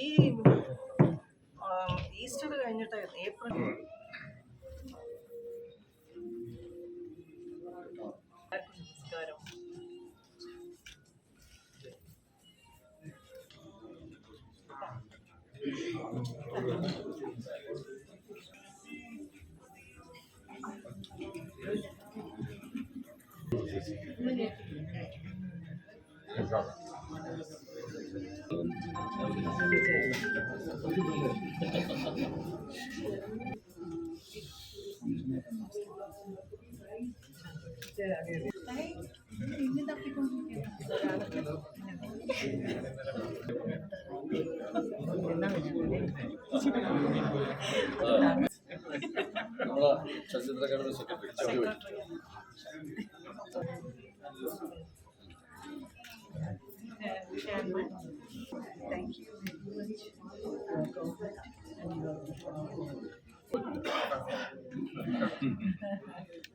ഈ ഈസ്റ്റർ കഴിഞ്ഞിട്ട് ഏപ്രിൽ നമസ്കാരം. നമ്മളെ ചലച്ചിത്ര academy secretary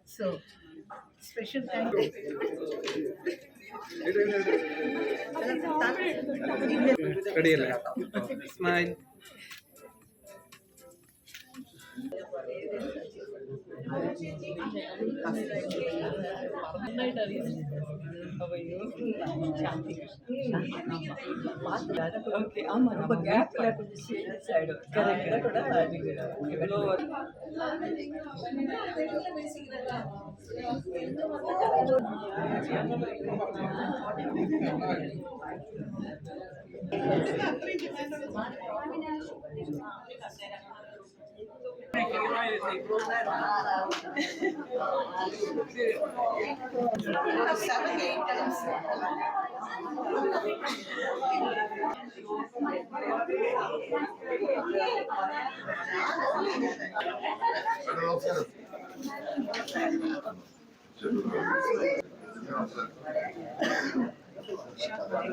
so special thank you. Ready smile. Okay ஆமாம் நம்ம கேப்ல கொஞ்சம் சேஞ்ச் ஆகிடும் கரெக்டாக கூட எவ்வளோ அப்புறம்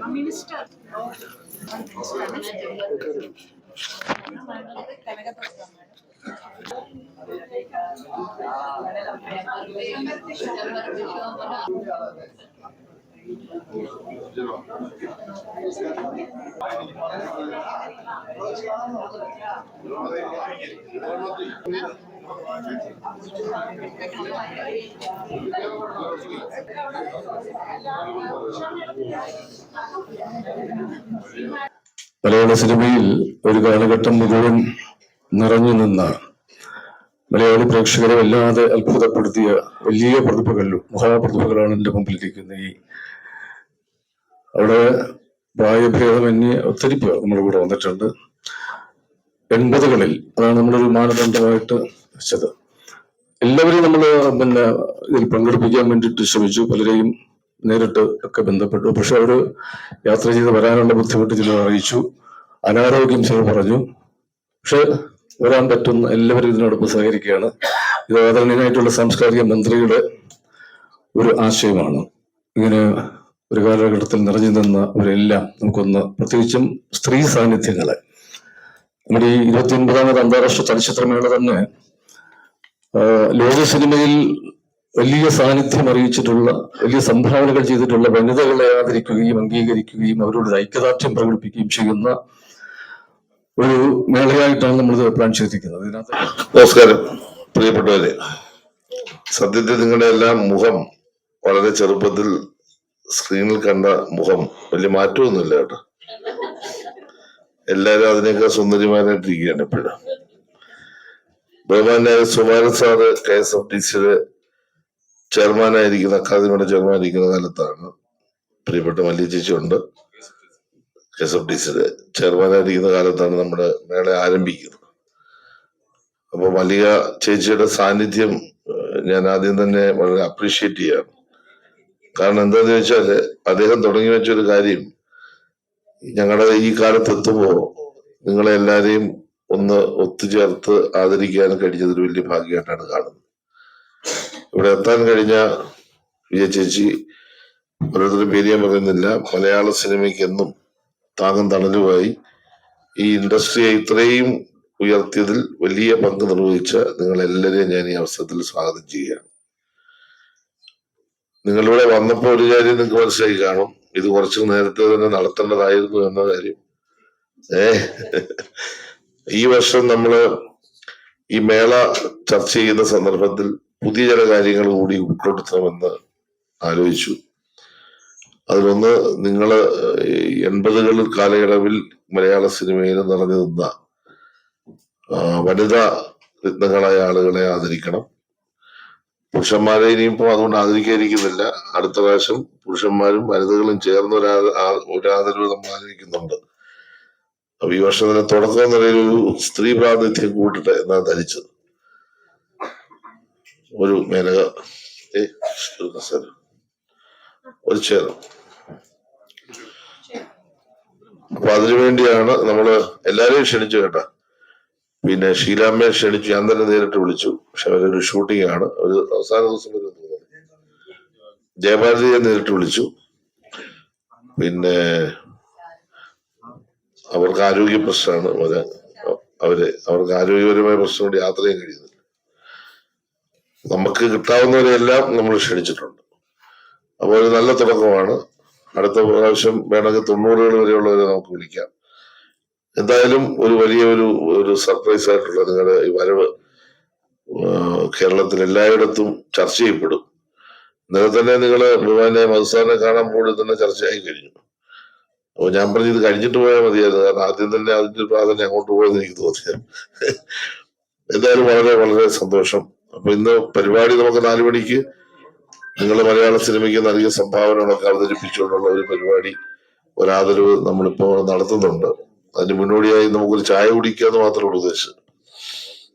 మినిస్టర్ కనగతొస్తాం മലയാള സിനിമയിൽ ഒരു കാലഘട്ടം മുഴുവൻ നിറഞ്ഞു നിന്ന മലയാളി പ്രേക്ഷകരെ വല്ലാതെ അത്ഭുതപ്പെടുത്തിയ വലിയ പ്രതിഭകൾ മഹാപ്രതിഭകളാണ് എന്റെ മുമ്പിലിരിക്കുന്ന ഈ അവിടെ പ്രായഭേദമന്യേ ഒത്തിരി പേർ നമ്മുടെ കൂടെ വന്നിട്ടുണ്ട്. എൺപതുകളിൽ അതാണ് നമ്മളൊരു മാനദണ്ഡമായിട്ട് വെച്ചത്. എല്ലാവരെയും നമ്മൾ പിന്നെ ഇതിൽ പങ്കെടുപ്പിക്കാൻ വേണ്ടിയിട്ട് ശ്രമിച്ചു. പലരെയും നേരിട്ട് ഒക്കെ ബന്ധപ്പെട്ടു. പക്ഷെ അവർ യാത്ര ചെയ്ത് വരാനുള്ള ബുദ്ധിമുട്ട് ചിലർ അറിയിച്ചു. അനാരോഗ്യം ചിലർ പറഞ്ഞു. പക്ഷെ വരാൻ പറ്റുന്ന എല്ലാവരും ഇതിനോടൊപ്പം സഹകരിക്കുകയാണ്. ഇത് ആദരണീയനായിട്ടുള്ള സാംസ്കാരിക മന്ത്രിയുടെ ഒരു ആശയമാണ്. ഇങ്ങനെ ഒരു കാലഘട്ടത്തിൽ നിറഞ്ഞു നിന്ന അവരെല്ലാം നമുക്കൊന്ന് പ്രത്യേകിച്ചും സ്ത്രീ സാന്നിധ്യങ്ങളെ. നമ്മുടെ ഈ ഇരുപത്തി ഒൻപതാമത് അന്താരാഷ്ട്ര ചലച്ചിത്രമേള തന്നെ ലോക സിനിമയിൽ വലിയ സാന്നിധ്യം അറിയിച്ചിട്ടുള്ള വലിയ സംഭാവനകൾ ചെയ്തിട്ടുള്ള വനിതകളെ ആദരിക്കുകയും അംഗീകരിക്കുകയും അവരോട് ഐക്യദാർഢ്യം പ്രകടിപ്പിക്കുകയും ചെയ്യുന്ന ഒരു മേളയായിട്ടാണ് നമ്മളിത് പ്ലാൻ ചെയ്തിരിക്കുന്നത്. നമസ്കാരം. പ്രിയപ്പെട്ടവരെ സത്യത്തിൽ നിങ്ങളുടെ എല്ലാം മുഖം വളരെ ചെറുപ്പത്തിൽ സ്ക്രീനിൽ കണ്ട മുഖം വലിയ മാറ്റമൊന്നുമില്ല കേട്ടോ. എല്ലാരും അതിനേക്കാൾ സുന്ദരിമാരായിട്ടിരിക്കുകയാണ് ഇപ്പോഴും. ബഹുമാനായ Sumaran sir K S F T സിയുടെ ചെയർമാനായിരിക്കുന്ന അക്കാദമിയുടെ ചെയർമാനായിരിക്കുന്ന കാലത്താണ് പ്രിയപ്പെട്ട മല്ലിയ ചേച്ചി ഉണ്ട് കെ എസ് എഫ് ഡി സിയുടെ ചെയർമാനായിരിക്കുന്ന കാലത്താണ് നമ്മുടെ മേള ആരംഭിക്കുന്നത്. അപ്പൊ മല്ലിക ചേച്ചിയുടെ സാന്നിധ്യം ഞാൻ ആദ്യം തന്നെ വളരെ അപ്രീഷിയേറ്റ് ചെയ്യാണ് കാരണം എന്താന്ന് വെച്ചാൽ അദ്ദേഹം തുടങ്ങി വെച്ച ഒരു കാര്യം ഞങ്ങളുടെ ഈ കാലത്ത് എത്തുമ്പോ നിങ്ങളെ എല്ലാവരെയും ഒന്ന് ഒത്തുചേർത്ത് ആദരിക്കാൻ കഴിഞ്ഞത് ഒരു വലിയ ഭാഗ്യമായിട്ടാണ് കാണുന്നത്. ഇവിടെ എത്താൻ കഴിഞ്ഞ വിജയ ചേച്ചി ഓരോരുത്തരും പേര് ഞാൻ പറയുന്നില്ല. മലയാള സിനിമയ്ക്ക് എന്നും താങ്ങും തണലുമായി ഈ ഇൻഡസ്ട്രിയെ ഇത്രയും ഉയർത്തിയതിൽ വലിയ പങ്ക് നിർവഹിച്ച നിങ്ങൾ എല്ലാവരെയും ഞാൻ ഈ അവസരത്തിൽ സ്വാഗതം ചെയ്യുകയാണ്. നിങ്ങളിവിടെ വന്നപ്പോൾ ഒരു കാര്യം നിങ്ങൾക്ക് മനസ്സിലായി കാണും. ഇത് കുറച്ച് നേരത്തെ തന്നെ നടത്തേണ്ടതായിരുന്നു എന്ന കാര്യം. ഏ ഈ വർഷം നമ്മൾ ഈ മേള ചർച്ച ചെയ്യുന്ന സന്ദർഭത്തിൽ പുതിയ ചില കാര്യങ്ങൾ കൂടി ഉൾപ്പെടുത്തണമെന്ന് ആലോചിച്ചു. അതിലൊന്ന് നിങ്ങൾ എൺപതുകൾ കാലയളവിൽ മലയാള സിനിമയിൽ നിറഞ്ഞു നിന്ന വനിതാ രത്നങ്ങളായ ആളുകളെ ആദരിക്കണം. പുരുഷന്മാരെ ഇനിയിപ്പോൾ അതുകൊണ്ട് ആദരിക്കാതിരിക്കുന്നില്ല അടുത്ത പ്രാവശ്യം പുരുഷന്മാരും വനിതകളും ചേർന്ന് ഒരു ആദരവ് നമ്മൾ ആദരിക്കുന്നുണ്ട്. അപ്പൊ ഈ വർഷം തന്നെ തുടക്കം എന്ന നിലയിൽ ഒരു സ്ത്രീ പ്രാതിനിധ്യം കൂട്ടട്ടെ എന്നാ ധരിച്ചത്? ഒരു മേനക ഒരു കസേര. അപ്പൊ അതിനുവേണ്ടിയാണ് നമ്മൾ എല്ലാരെയും ക്ഷണിച്ചു കേട്ടാ. പിന്നെ ഷീലാമ്മയെ ക്ഷണിച്ചു. ഞാൻ തന്നെ നേരിട്ട് വിളിച്ചു. പക്ഷെ അവരൊരു ഷൂട്ടിംഗ് ആണ്. ഒരു അവസാന ദിവസം വരെ ജയഭാരതിയെ നേരിട്ട് വിളിച്ചു. പിന്നെ അവർക്ക് ആരോഗ്യ പ്രശ്നമാണ് വരാൻ. അവർ അവർക്ക് ആരോഗ്യപരമായ പ്രശ്നം കൊണ്ട് യാത്ര ചെയ്യാൻ കഴിയുന്നില്ല. നമുക്ക് കിട്ടാവുന്നവരെല്ലാം നമ്മൾ ക്ഷണിച്ചിട്ടുണ്ട്. അപ്പോൾ ഒരു നല്ല തുടക്കമാണ്. അടുത്ത പ്രാവശ്യം വേണമെങ്കിൽ തൊണ്ണൂറുകൾ വരെയുള്ളവരെ നമുക്ക് വിളിക്കാം. എന്തായാലും ഒരു വലിയ ഒരു ഒരു സർപ്രൈസ് ആയിട്ടുള്ള നിങ്ങളുടെ ഈ വരവ് കേരളത്തിൽ എല്ലായിടത്തും ചർച്ച ചെയ്യപ്പെടും. ഇന്നലെ തന്നെ നിങ്ങൾ ബഹുമാനെ മധുസാറിനെ കാണാൻ പോയി തന്നെ ചർച്ചയായി കഴിഞ്ഞു. അപ്പൊ ഞാൻ പറഞ്ഞു ഇത് കഴിഞ്ഞിട്ട് പോയാൽ മതിയായിരുന്നു. കാരണം ആദ്യം തന്നെ അതിന്റെ ഒരു പ്രാധാന്യം അങ്ങോട്ട് പോയെന്ന് എനിക്ക് തോന്നിയത്. എന്തായാലും വളരെ വളരെ സന്തോഷം. അപ്പൊ ഇന്ന് പരിപാടി നമുക്ക് നാലു മണിക്ക് നിങ്ങൾ മലയാള സിനിമയ്ക്ക് നൽകിയ സംഭാവനകളൊക്കെ അവതരിപ്പിച്ചുകൊണ്ടുള്ള ഒരു പരിപാടി ഒരാദരവ് നമ്മളിപ്പോ നടത്തുന്നുണ്ട് അതിന് മുന്നോടിയായി നമുക്കൊരു ചായ കുടിക്കാന്ന് മാത്രമേ ഉള്ളൂ ഉദ്ദേശം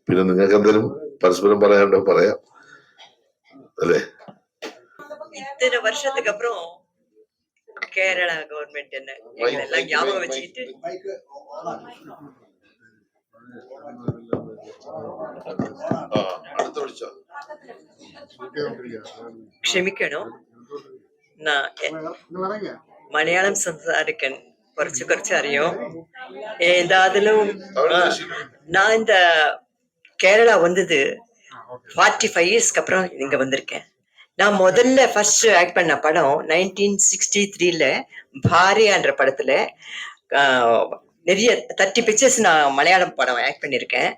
പിന്നെ നിങ്ങൾക്ക് എന്തെങ്കിലും പരസ്പരം പറയാനുണ്ടോ പറയാം അല്ലേ இத்தனை வருஷத்துக்கு அப்புறம் கேரளா கவர்மெண்ட் என்ன எங்களெல்லாம் ஞாபகம் வச்சுக்கிட்டு ആ, അടുത്ത വിളിച്ചോ ക്ഷമിക്കണോ. മലയാളം സംസാരിക്കാൻ കുറച്ച് കുറച്ച് അറിയും ഏതാതിലും நான் இந்த கேரளா வந்தது ஃபார்ட்டி ஃபைவ் இயர்ஸ்க்கு அப்புறம் இங்கே வந்திருக்கேன் நான் முதல்ல ஃபர்ஸ்ட் ஆக்ட் பண்ண படம் நைன்டீன் சிக்ஸ்டி த்ரீல பாரியான்ற படத்துல நிறைய தேர்ட்டி பிக்சர்ஸ் நான் மலையாளம் படம் ஆக்ட் பண்ணியிருக்கேன்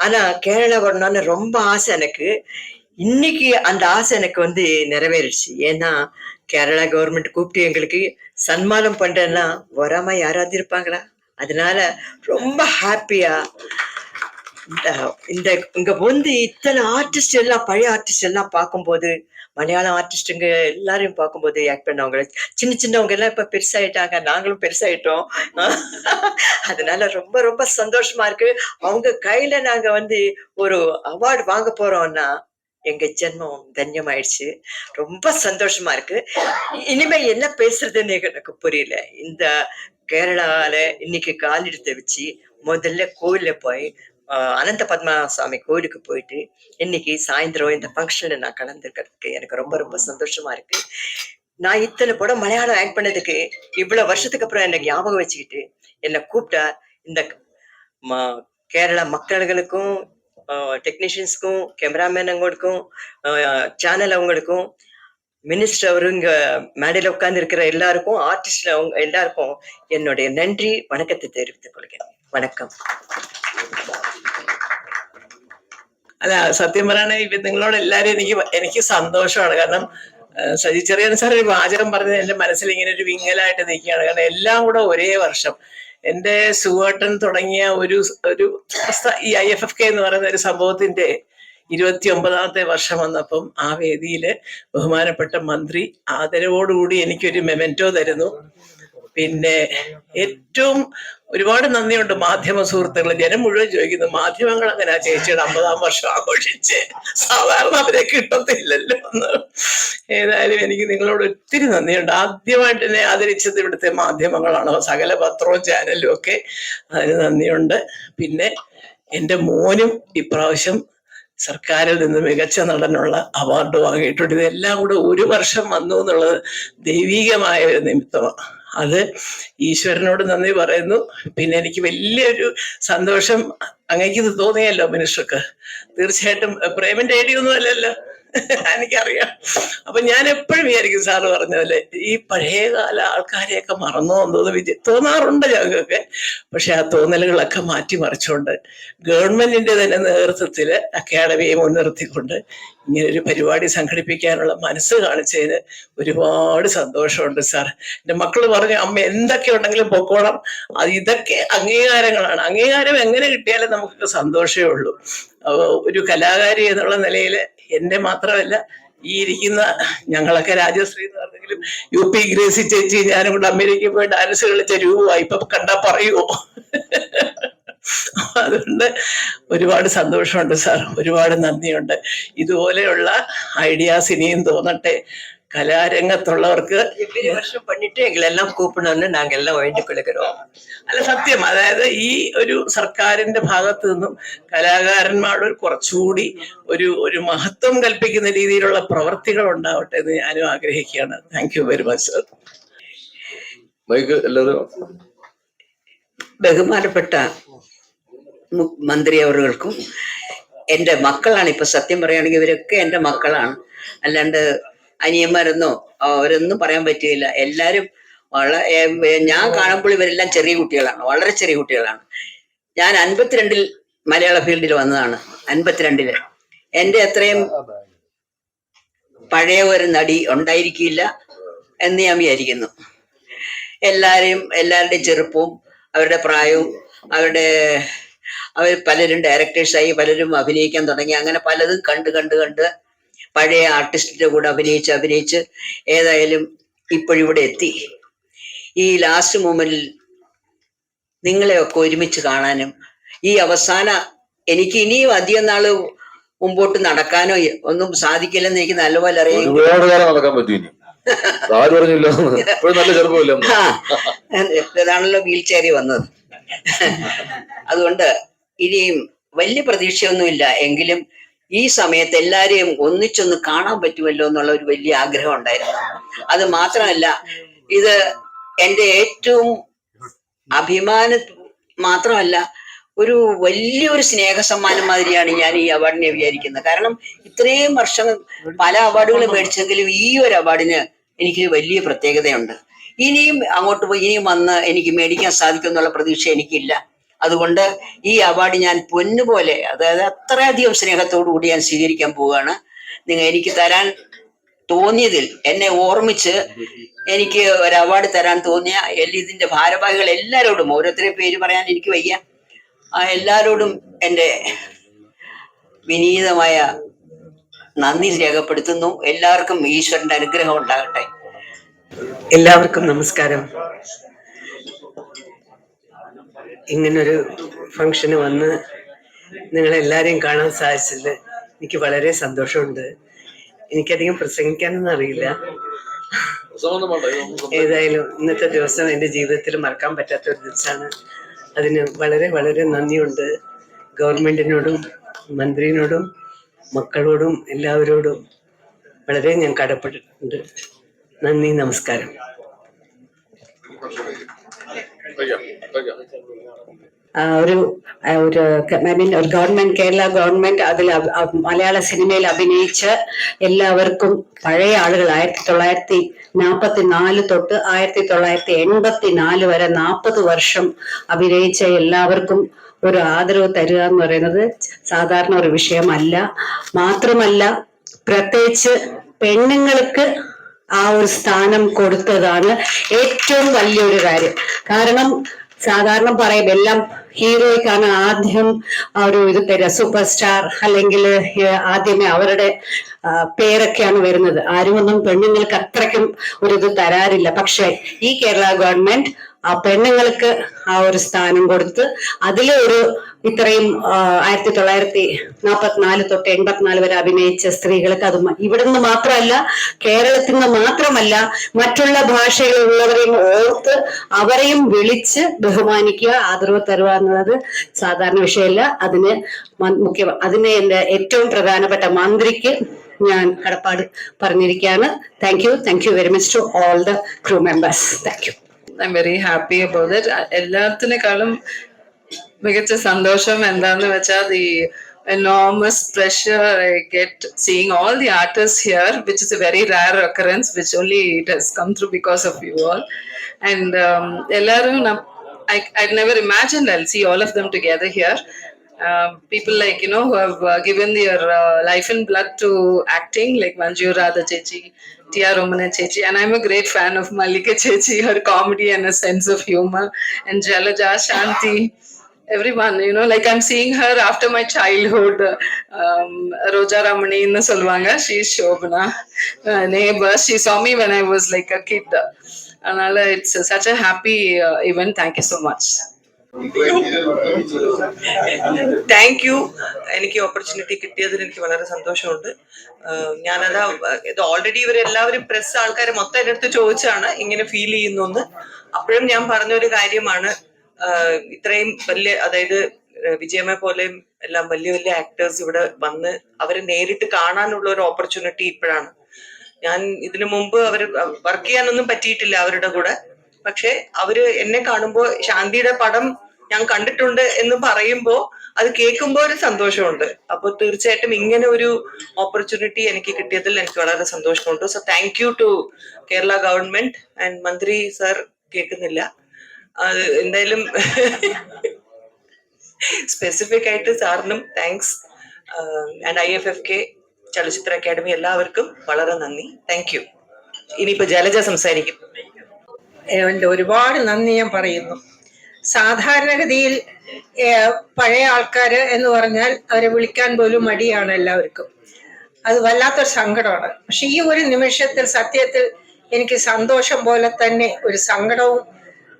ஆனா கேரளா வரணும்னு ரொம்ப ஆசை எனக்கு. இன்னைக்கு அந்த ஆசை எனக்கு வந்து நிறைவேறிடுச்சு. ஏன்னா கேரளா கவர்மெண்ட் கூப்பிட்டு எங்களுக்கு சன்மானம் பண்றேன்னா வராம யாராவது இருப்பாங்களா? அதனால ரொம்ப ஹாப்பியா இந்த இந்த இங்க வந்து இத்தனை ஆர்டிஸ்ட் எல்லாம் பழைய ஆர்டிஸ்ட் எல்லாம் பார்க்கும்போது மலையாளம் ஆர்டிஸ்ட்டுங்க எல்லாரையும் பார்க்கும்போது ஆக்ட் பண்ணவங்க சின்ன சின்னவங்க எல்லாம் இப்ப பெருசாயிட்டாங்க. நாங்களும் பெருசாயிட்டோம். அதனால ரொம்ப ரொம்ப சந்தோஷமா இருக்கு. அவங்க கையில நாங்க வந்து ஒரு அவார்டு வாங்க போறோம்னா எங்க ஜென்மம் தன்யமாயிடுச்சு. ரொம்ப சந்தோஷமா இருக்கு. இனிமே என்ன பேசுறதுன்னு எனக்கு புரியல. இந்த கேரளால இன்னைக்கு கால் எடுத்து வச்சு முதல்ல கோயிலில் போய் அனந்த பத்மநாப கோயிலுக்கு போயிட்டு இன்னைக்கு சாயந்தரம் இந்த ஃபங்க்ஷன்ல நான் கலந்துருக்கிறதுக்கு எனக்கு ரொம்ப ரொம்ப சந்தோஷமா இருக்கு. நான் இத்தனை படம் மலையாளம் ஆக்ட் பண்ணதுக்கு இவ்வளவு வருஷத்துக்கு அப்புறம் என்னை ஞாபகம் வச்சுக்கிட்டு என்னை கூப்பிட்டா இந்த ம- கேரளா மக்களுக்கும் டெக்னீஷியன்ஸ்க்கும் கேமராமேனுங்களுக்கும் சேனல் அவங்களுக்கும் மினிஸ்டர் அவரு இங்க மேடையில உட்கார்ந்து இருக்கிற எல்லாருக்கும் ஆர்டிஸ்ட் அவங்க எல்லாருக்கும் என்னுடைய நன்றி வணக்கத்தை தெரிவித்துக் கொள்கிறேன். வணக்கம். അല്ല സത്യം പറയുകയാണെങ്കിൽ നിങ്ങളോട് എല്ലാരും എനിക്ക് എനിക്ക് സന്തോഷമാണ്. കാരണം സജി ചെറിയ സാർ ഒരു വാചകം പറഞ്ഞത് എന്റെ മനസ്സിൽ ഇങ്ങനെ ഒരു വിങ്ങലായിട്ട് നിൽക്കുകയാണ്. കാരണം എല്ലാം കൂടെ ഒരേ വർഷം. എന്റെ സുവേട്ടൻ തുടങ്ങിയ ഒരു ഒരു ഈ ഐ എഫ് എഫ് കെ എന്ന് പറയുന്ന ഒരു സംഭവത്തിന്റെ ഇരുപത്തി ഒമ്പതാമത്തെ വർഷം വന്നപ്പം ആ വേദിയിൽ ബഹുമാനപ്പെട്ട മന്ത്രി ആദരവോടുകൂടി എനിക്കൊരു മെമെന്റോ തരുന്നു. പിന്നെ ഏറ്റവും ഒരുപാട് നന്ദിയുണ്ട് മാധ്യമ സുഹൃത്തുക്കൾ ജനം മുഴുവൻ ചോദിക്കുന്നു മാധ്യമങ്ങൾ അങ്ങനെ ചേച്ചിയുടെ അമ്പതാം വർഷം ആഘോഷിച്ച്? സാധാരണ അവരെ കിട്ടത്തില്ലല്ലോ എന്ന്. ഏതായാലും എനിക്ക് നിങ്ങളോട് ഒത്തിരി നന്ദിയുണ്ട്. ആദ്യമായിട്ട് എന്നെ ആദരിച്ചത് ഇവിടുത്തെ മാധ്യമങ്ങളാണ്. സകല പത്രവും ചാനലും ഒക്കെ അതിന് നന്ദിയുണ്ട്. പിന്നെ എന്റെ മോനും ഇപ്രാവശ്യം സർക്കാരിൽ നിന്ന് മികച്ച നടനുള്ള അവാർഡ് വാങ്ങിയിട്ടുണ്ട്. ഇതെല്ലാം കൂടെ ഒരു വർഷം വന്നു എന്നുള്ളത് ദൈവികമായ ഒരു നിമിത്തമാണ്. അത് ഈശ്വരനോട് നന്ദി പറയുന്നു. പിന്നെ എനിക്ക് വലിയൊരു സന്തോഷം അങ്ങേക്ക് ഇത് തോന്നിയല്ലോ മനുഷ്യർക്ക് തീർച്ചയായിട്ടും ഐഡിയ ഒന്നും അല്ലല്ലോ. എനിക്കറിയാം. അപ്പൊ ഞാൻ എപ്പോഴും വിചാരിക്കും സാറ് പറഞ്ഞ പോലെ ഈ പഴയകാല ആൾക്കാരെയൊക്കെ മറന്നോ എന്തോന്ന് വിചാ തോന്നാറുണ്ട് ഞങ്ങൾക്കൊക്കെ. പക്ഷെ ആ തോന്നലുകളൊക്കെ മാറ്റി മറിച്ചുകൊണ്ട് ഗവൺമെന്റിന്റെ തന്നെ നേതൃത്വത്തിൽ അക്കാഡമിയെ മുൻനിർത്തിക്കൊണ്ട് ഇങ്ങനെ ഒരു പരിപാടി സംഘടിപ്പിക്കാനുള്ള മനസ്സ് കാണിച്ചതിന് ഒരുപാട് സന്തോഷമുണ്ട് സാർ എന്റെ മക്കൾ പറഞ്ഞു അമ്മ എന്തൊക്കെ ഉണ്ടെങ്കിലും പൊക്കോണം അത് ഇതൊക്കെ അംഗീകാരങ്ങളാണ്. അംഗീകാരം എങ്ങനെ കിട്ടിയാലും നമുക്ക് സന്തോഷമേ ഉള്ളൂ. ഒരു കലാകാരി എന്നുള്ള നിലയിൽ എന്റെ മാത്രമല്ല ഈ ഇരിക്കുന്ന ഞങ്ങളൊക്കെ രാജശ്രീ എന്ന് പറഞ്ഞെങ്കിലും യു പി ഗ്രേസി ചേച്ചി ഞാനും കൂടെ അമേരിക്കയിൽ പോയി ഡാൻസ് കളിച്ച രൂപമായി. ഇപ്പൊ കണ്ടാ പറയുമോ അതുകൊണ്ട് ഒരുപാട് സന്തോഷമുണ്ട് സാർ ഒരുപാട് നന്ദിയുണ്ട് ഇതുപോലെയുള്ള ഐഡിയാസ് ഇനിയും തോന്നട്ടെ കലാരംഗത്തുള്ളവർക്ക് இவ்வளவு வருஷம் பண்ணிட்டு எங்களை எல்லாம் கூப்பிடணும்னு நாங்க எல்லாம் வேண்டிக் கொள்கிறோம் അല്ല സത്യം അതായത് ഈ ഒരു സർക്കാരിന്റെ ഭാഗത്ത് നിന്നും കലാകാരന്മാരോട് കുറച്ചുകൂടി ഒരു ഒരു മഹത്വം കൽപ്പിക്കുന്ന രീതിയിലുള്ള പ്രവർത്തികൾ ഉണ്ടാവട്ടെ എന്ന് ഞാനും ആഗ്രഹിക്കുകയാണ് thank you very much sir mic എല്ലാവരും ബഹുമാനപ്പെട്ട മു- മന്ത്രി അവർക്കും എന്റെ മക്കളാണ്. ഇപ്പൊ സത്യം പറയുകയാണെങ്കിൽ ഇവരൊക്കെ എന്റെ മക്കളാണ്. അല്ലാണ്ട് അനിയന്മാരെന്നോ അവരൊന്നും പറയാൻ പറ്റുകയില്ല എല്ലാരും വളരെ ഞാൻ കാണുമ്പോൾ ഇവരെല്ലാം ചെറിയ കുട്ടികളാണ്. വളരെ ചെറിയ കുട്ടികളാണ്. ഞാൻ അൻപത്തിരണ്ടിൽ മലയാള ഫീൽഡിൽ വന്നതാണ്. അൻപത്തിരണ്ടിൽ. എന്റെ അത്രയും പഴയ ഒരു നടി ഉണ്ടായിരിക്കില്ല എന്ന് ഞാൻ വിചാരിക്കുന്നു. എല്ലാവരെയും എല്ലാവരുടെയും ചെറുപ്പവും അവരുടെ പ്രായവും അവരുടെ അവർ പലരും ഡയറക്ടേഴ്സായി പലരും അഭിനയിക്കാൻ തുടങ്ങി. അങ്ങനെ പലതും കണ്ട് കണ്ട് കണ്ട് പഴയ ആർട്ടിസ്റ്റിന്റെ കൂടെ അഭിനയിച്ച് അഭിനയിച്ച് ഏതായാലും ഇപ്പോഴിവിടെ എത്തി. ഈ ലാസ്റ്റ് മൂമെന്റിൽ നിങ്ങളെയൊക്കെ ഒരുമിച്ച് കാണാനും ഈ അവസാന എനിക്ക് ഇനിയും അധികം നാൾ മുമ്പോട്ട് നടക്കാനോ ഒന്നും സാധിക്കില്ലെന്ന് എനിക്ക് നല്ലപോലെ അറിയാം. ഒരുപാട് കാലം നടക്കാൻ പറ്റും ഇനി. ആര് പറഞ്ഞില്ല ഇപ്പോഴും നല്ല ചെറുപ്പമില്ല വീൽ ചെയറിൽ വന്നത്. അതുകൊണ്ട് ഇനിയും വലിയ പ്രതീക്ഷയൊന്നുമില്ല. എങ്കിലും ഈ സമയത്ത് എല്ലാരെയും ഒന്നിച്ചൊന്ന് കാണാൻ പറ്റുമല്ലോ എന്നുള്ള ഒരു വലിയ ആഗ്രഹം ഉണ്ടായിരുന്നു. അത് മാത്രമല്ല ഇത് എന്റെ ഏറ്റവും അഭിമാന മാത്രമല്ല ഒരു വലിയൊരു സ്നേഹ സമ്മാനം മാതിരിയാണ് ഞാൻ ഈ അവാർഡിനെ വിചാരിക്കുന്നത്. കാരണം ഇത്രയും വർഷം പല അവാർഡുകൾ മേടിച്ചെങ്കിലും ഈ ഒരു അവാർഡിന് എനിക്ക് വലിയ പ്രത്യേകതയുണ്ട്. ഇനിയും അങ്ങോട്ട് പോയി ഇനിയും വന്ന് എനിക്ക് മേടിക്കാൻ സാധിക്കും എന്നുള്ള പ്രതീക്ഷ എനിക്കില്ല. അതുകൊണ്ട് ഈ അവാർഡ് ഞാൻ പൊന്നുപോലെ അതായത് അത്രയധികം സ്നേഹത്തോടു കൂടി ഞാൻ സ്വീകരിക്കാൻ പോവുകയാണ്. നിങ്ങൾ എനിക്ക് തരാൻ തോന്നിയതിൽ എന്നെ ഓർമ്മിച്ച് എനിക്ക് ഒരു അവാർഡ് തരാൻ തോന്നിയ ഇതിന്റെ ഭാരവാഹികൾ എല്ലാവരോടും ഓരോരുത്തരെ പേര് പറയാൻ എനിക്ക് വയ്യ. ആ എല്ലാരോടും എന്റെ വിനീതമായ നന്ദി രേഖപ്പെടുത്തുന്നു. എല്ലാവർക്കും ഈശ്വരന്റെ അനുഗ്രഹം ഉണ്ടാകട്ടെ. എല്ലാവർക്കും നമസ്കാരം. ഇങ്ങനൊരു ഫംഗ്ഷന് വന്ന് നിങ്ങളെല്ലാരെയും കാണാൻ സാധിച്ചത് എനിക്ക് വളരെ സന്തോഷമുണ്ട്. എനിക്കധികം പ്രസംഗിക്കാനൊന്നും അറിയില്ല. ഏതായാലും ഇന്നത്തെ ദിവസം എന്റെ ജീവിതത്തിൽ മറക്കാൻ പറ്റാത്ത ഒരു ദിവസമാണ്. അതിന് വളരെ വളരെ നന്ദിയുണ്ട്. ഗവൺമെന്റിനോടും മന്ത്രിനോടും മക്കളോടും എല്ലാവരോടും വളരെ ഞാൻ കടപ്പെട്ടിട്ടുണ്ട്. നന്ദി നമസ്കാരം. ഒരു ഒരു ഐ മീൻ ഒരു ഗവൺമെന്റ് കേരള ഗവൺമെന്റ് അതിൽ മലയാള സിനിമയിൽ അഭിനയിച്ച് എല്ലാവർക്കും പഴയ ആളുകൾ ആയിരത്തി തൊള്ളായിരത്തി നാൽപ്പത്തി നാല് തൊട്ട് ആയിരത്തി തൊള്ളായിരത്തി എൺപത്തി നാല് വരെ നാൽപ്പത് വർഷം അഭിനയിച്ച എല്ലാവർക്കും ഒരു ആദരവ് തരിക എന്ന് പറയുന്നത് സാധാരണ ഒരു വിഷയമല്ല. മാത്രമല്ല പ്രത്യേകിച്ച് പെണ്ണുങ്ങൾക്ക് ആ ഒരു സ്ഥാനം കൊടുത്തതാണ് ഏറ്റവും വലിയൊരു കാര്യം. കാരണം സാധാരണ പറയും എല്ലാം ഹീറോയ്ക്കാണ് ആദ്യം ഒരു ഇത് തരിക സൂപ്പർ സ്റ്റാർ അല്ലെങ്കിൽ ആദ്യമേ അവരുടെ പേരൊക്കെയാണ് വരുന്നത്. ആരുമൊന്നും പെണ്ണുങ്ങൾക്ക് അത്രയ്ക്കും ഒരു ഇത് തരാറില്ല. പക്ഷെ ഈ കേരള ഗവൺമെന്റ് ആ പെണ്ണുങ്ങൾക്ക് ആ ഒരു സ്ഥാനം കൊടുത്ത് അതിലെ ഒരു ഇത്രയും ആയിരത്തി തൊള്ളായിരത്തി നാൽപ്പത്തിനാല് തൊട്ട് എൺപത്തിനാല് വരെ അഭിനയിച്ച സ്ത്രീകൾക്ക് അത് ഇവിടെ ഇവിടുന്ന് മാത്രമല്ല കേരളത്തിൽ നിന്ന് മാത്രമല്ല മറ്റുള്ള ഭാഷയിലുള്ളവരെയും ഓർത്ത് അവരെയും വിളിച്ച് ബഹുമാനിക്കുക ആദരവ് തരുക എന്നുള്ളത് സാധാരണ വിഷയമല്ല. അതിന് മുഖ്യ അതിന് എന്റെ ഏറ്റവും പ്രധാനപ്പെട്ട മന്ത്രിക്ക് ഞാൻ കടപ്പാട് പറഞ്ഞിരിക്കുകയാണ്. Thank you thank you very much to all the crew members thank you I'm very happy about it എല്ലാത്തിനേക്കാളും മികച്ച സന്തോഷം എന്താന്ന് വെച്ചാൽ the enormous pressure I get seeing all the artists here, which is a very rare occurrence, which only it has come through because of you all. And um, I, I'd never imagined I'll see all of them together here. Um, people like, you know, who have uh, given their uh, life and blood to acting, like Manju Radha Chechi, Tia Romana Chechi. And I'm a great fan of Malika Chechi, her comedy and a sense of humor. And Jalaja, Shanti, everyone, you know, like I'm seeing her after my childhood. Um, Roja Ramani in the Solvanga, she's Shobana, uh, neighbor. She saw me when I was like a kid. And it's such a happy uh, event. Thank you so much. Thank you എനിക്ക് opportunity കിട്ടിയതിൽ എനിക്ക് വളരെ സന്തോഷമുണ്ട്. ഞാനതാ ഇത് already ഇവരെല്ലാവരും press ആൾക്കാർ മൊത്തം എന്റെ അടുത്ത് ചോദിച്ചാണ് ഇങ്ങനെ ഫീൽ ചെയ്യുന്നു അപ്പോഴും ഞാൻ പറഞ്ഞ ഒരു കാര്യമാണ് ഇത്രയും വലിയ അതായത് വിജയമ്മ പോലെയും എല്ലാം വലിയ വലിയ ആക്ടേഴ്സ് ഇവിടെ വന്ന് അവരെ നേരിട്ട് കാണാനുള്ള ഒരു ഓപ്പർച്യൂണിറ്റി ഇപ്പോഴാണ്. ഞാൻ ഇതിനു മുമ്പ് അവർ വർക്ക് ചെയ്യാനൊന്നും പറ്റിയിട്ടില്ല അവരുടെ കൂടെ. പക്ഷെ അവർ എന്നെ കാണുമ്പോ ശാന്തിയുടെ പടം ഞാൻ കണ്ടിട്ടുണ്ട് എന്ന് പറയുമ്പോ അത് കേൾക്കുമ്പോൾ ഒരു സന്തോഷമുണ്ട്. അപ്പൊ തീർച്ചയായിട്ടും ഇങ്ങനെ ഒരു ഓപ്പർച്യൂണിറ്റി എനിക്ക് കിട്ടിയതിൽ എനിക്ക് വളരെ സന്തോഷമുണ്ട്. So thank you to Kerala government and മന്ത്രി സർ കേൾക്കുന്നില്ല. എന്തായാലും സ്പെസിഫിക് ആയിട്ട് സാറിനും thanks and I F F K ചലച്ചിത്ര അക്കാദമി എല്ലാവർക്കും വളരെ നന്ദി. താങ്ക് യു ഇനിയിപ്പോ ജലജ സംസാരിക്കും. എന്റെ ഒരുപാട് നന്ദി ഞാൻ പറയുന്നു. സാധാരണഗതിയിൽ പഴയ ആൾക്കാർ എന്ന് പറഞ്ഞാൽ അവരെ വിളിക്കാൻ പോലും മടിയാണ് എല്ലാവർക്കും. അത് വല്ലാത്തൊരു സങ്കടമാണ്. പക്ഷെ ഈ ഒരു നിമിഷത്തിൽ സത്യത്തിൽ എനിക്ക് സന്തോഷം പോലെ തന്നെ ഒരു സങ്കടവും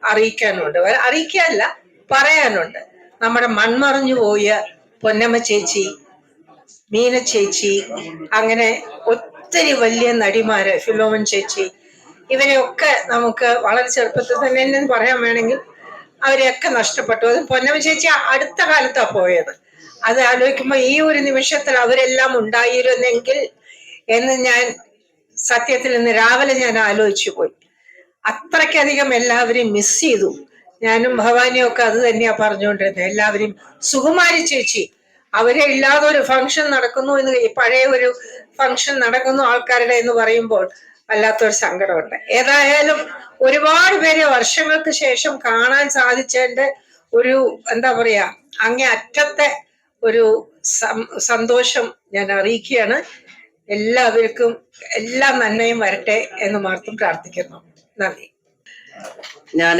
അറിയിക്കാനുണ്ട്. അറിയിക്കാനല്ല പറയാനുണ്ട്. നമ്മുടെ മൺമറഞ്ഞു പോയ പൊന്നമ്മ ചേച്ചി മീന ചേച്ചി അങ്ങനെ ഒത്തിരി വലിയ നടിമാര് ഫിലോമൻ ചേച്ചി ഇവരെയൊക്കെ നമുക്ക് വളരെ ചെറുപ്പത്തിൽ തന്നെ എന്നു പറയാൻ വേണമെങ്കിൽ അവരെയൊക്കെ നഷ്ടപ്പെട്ടു. അത് പൊന്നമ്മ ചേച്ചി അടുത്ത കാലത്താണ് പോയത്. അത് ആലോചിക്കുമ്പോൾ ഈ ഒരു നിമിഷത്തിൽ അവരെല്ലാം ഉണ്ടായിരുന്നെങ്കിൽ എന്ന് ഞാൻ സത്യത്തിൽ ഇന്ന് രാവിലെ ഞാൻ ആലോചിച്ചു പോയി. അത്രയ്ക്കധികം എല്ലാവരെയും മിസ് ചെയ്തു. ഞാനും ഭവാനിയും ഒക്കെ അത് തന്നെയാ പറഞ്ഞുകൊണ്ടിരുന്നത്. എല്ലാവരെയും സുകുമാരി ചേച്ചി അവരെ ഇല്ലാതെ ഒരു ഫംഗ്ഷൻ നടക്കുന്നു എന്ന് പഴയ ഒരു ഫംഗ്ഷൻ നടക്കുന്നു ആൾക്കാരുടെ എന്ന് പറയുമ്പോൾ വല്ലാത്തൊരു സങ്കടമുണ്ട്. ഏതായാലും ഒരുപാട് പേരെ വർഷങ്ങൾക്ക് ശേഷം കാണാൻ സാധിച്ചതിന്റെ ഒരു എന്താ പറയാ അങ്ങേ അറ്റത്തെ ഒരു സന്തോഷം ഞാൻ അറിയിക്കുകയാണ്. എല്ലാവർക്കും എല്ലാ നന്മയും വരട്ടെ എന്ന് മാത്രം പ്രാർത്ഥിക്കുന്നു. നന്ദി. ഞാൻ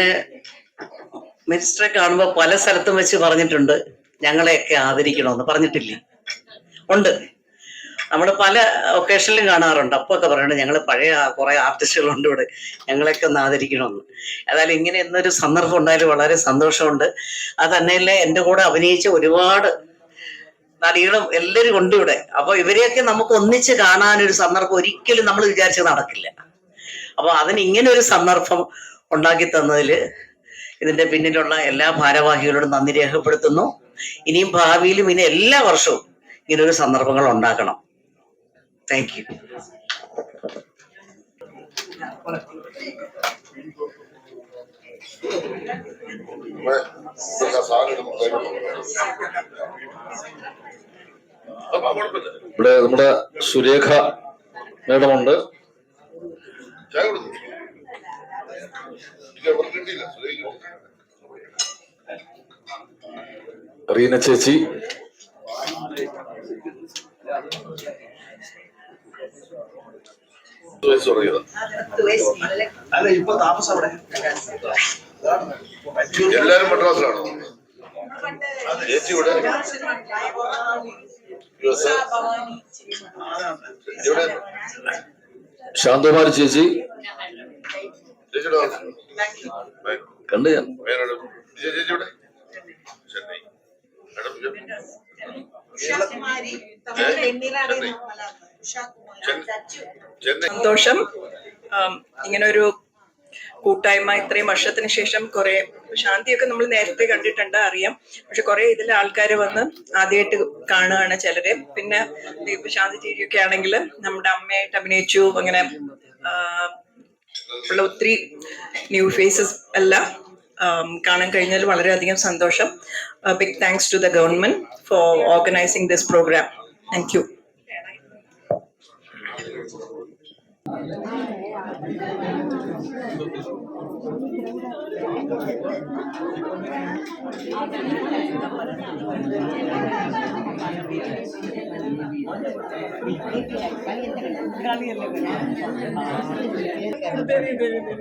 മിനിസ്റ്ററെ കാണുമ്പോൾ പല സ്ഥലത്തും വെച്ച് പറഞ്ഞിട്ടുണ്ട് ഞങ്ങളെയൊക്കെ ആദരിക്കണമെന്ന് പറഞ്ഞിട്ടില്ലേ? ഉണ്ട്. നമ്മൾ പല ഒക്കേഷനിലും കാണാറുണ്ട്. അപ്പൊ ഒക്കെ പറയുന്നത് ഞങ്ങൾ പഴയ കുറെ ആർട്ടിസ്റ്റുകളുണ്ട് ഇവിടെ. ഞങ്ങളെയൊക്കെ ഒന്ന് ആദരിക്കണമെന്ന് ഏതായാലും ഇങ്ങനെ എന്നൊരു സന്ദർഭം ഉണ്ടായാലും വളരെ സന്തോഷമുണ്ട്. അത് തന്നെയല്ലേ എന്റെ കൂടെ അഭിനയിച്ച ഒരുപാട് നടികളും എല്ലാവരും ഉണ്ട് ഇവിടെ. അപ്പൊ ഇവരെയൊക്കെ നമുക്ക് ഒന്നിച്ച് കാണാനൊരു സന്ദർഭം ഒരിക്കലും നമ്മൾ വിചാരിച്ച് നടക്കില്ല. അപ്പൊ അതിന് ഇങ്ങനെ ഒരു സന്ദർഭം ഉണ്ടാക്കി തന്നതിൽ ഇതിന്റെ പിന്നിലുള്ള എല്ലാ ഭാരവാഹികളോടും നന്ദി രേഖപ്പെടുത്തുന്നു. ഇനിയും ഭാവിയിലും ഇനി എല്ലാ വർഷവും ഇങ്ങനൊരു സന്ദർഭങ്ങൾ ഉണ്ടാക്കണം. Thank you. ഇവിടെ നമ്മുടെ സുരേഖ മേഡമുണ്ട് റീന ചേച്ചി വയസ്സ് തുടങ്ങിയതാ എല്ലാരും മദ്രാസിലാണോ? ചേച്ചി ഇവിടെ? ഇവിടെ ശാന്തകുമാർ ചേച്ചി. ചേച്ചിയുടെ? കണ്ടു ഞാൻ. ചേച്ചി ഇവിടെ? ചെന്നൈ. മാഡം വിജയ- ചെന്നൈ സന്തോഷം. ഇങ്ങനെ ഒരു കൂട്ടായ്മ ഇത്രയും വർഷത്തിന് ശേഷം കുറെ ശാന്തിയൊക്കെ നമ്മൾ നേരത്തെ കണ്ടിട്ടുണ്ട് അറിയാം. പക്ഷെ കുറെ ഇതിൽ ആൾക്കാർ വന്ന് ആദ്യമായിട്ട് കാണുകയാണ് ചിലരെ. പിന്നെ ശാന്തി ചേരിയൊക്കെ ആണെങ്കിൽ നമ്മുടെ അമ്മയായിട്ട് അഭിനയിച്ചു അങ്ങനെ ഉള്ള ഒത്തിരി ന്യൂ ഫേസസ് അല്ല കാണാൻ കഴിഞ്ഞാൽ വളരെയധികം സന്തോഷം. Big thanks to the government for organising this programme thank you தெரியும் தெரியும்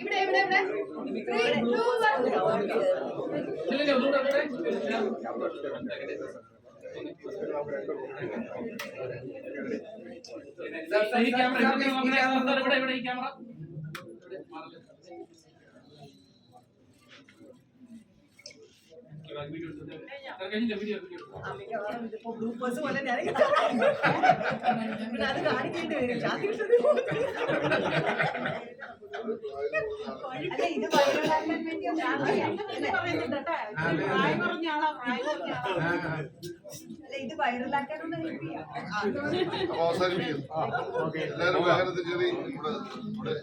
ഇവിടെ ഇവിടെ ഇവിടെ. ഈ ക്യാമറ ഇവിടെ ഈ ക്യാമറ അത് കാണിക്കേണ്ടി വരും അല്ല ഇത് വൈറലാകാൻ വേണ്ടി അല്ല ഇത് വൈറലാക്കാനൊന്നും അവസാനിപ്പിക്കും എല്ലാവരും വാഹനത്തിൽ കയറി നമ്മുടെ നമ്മുടെ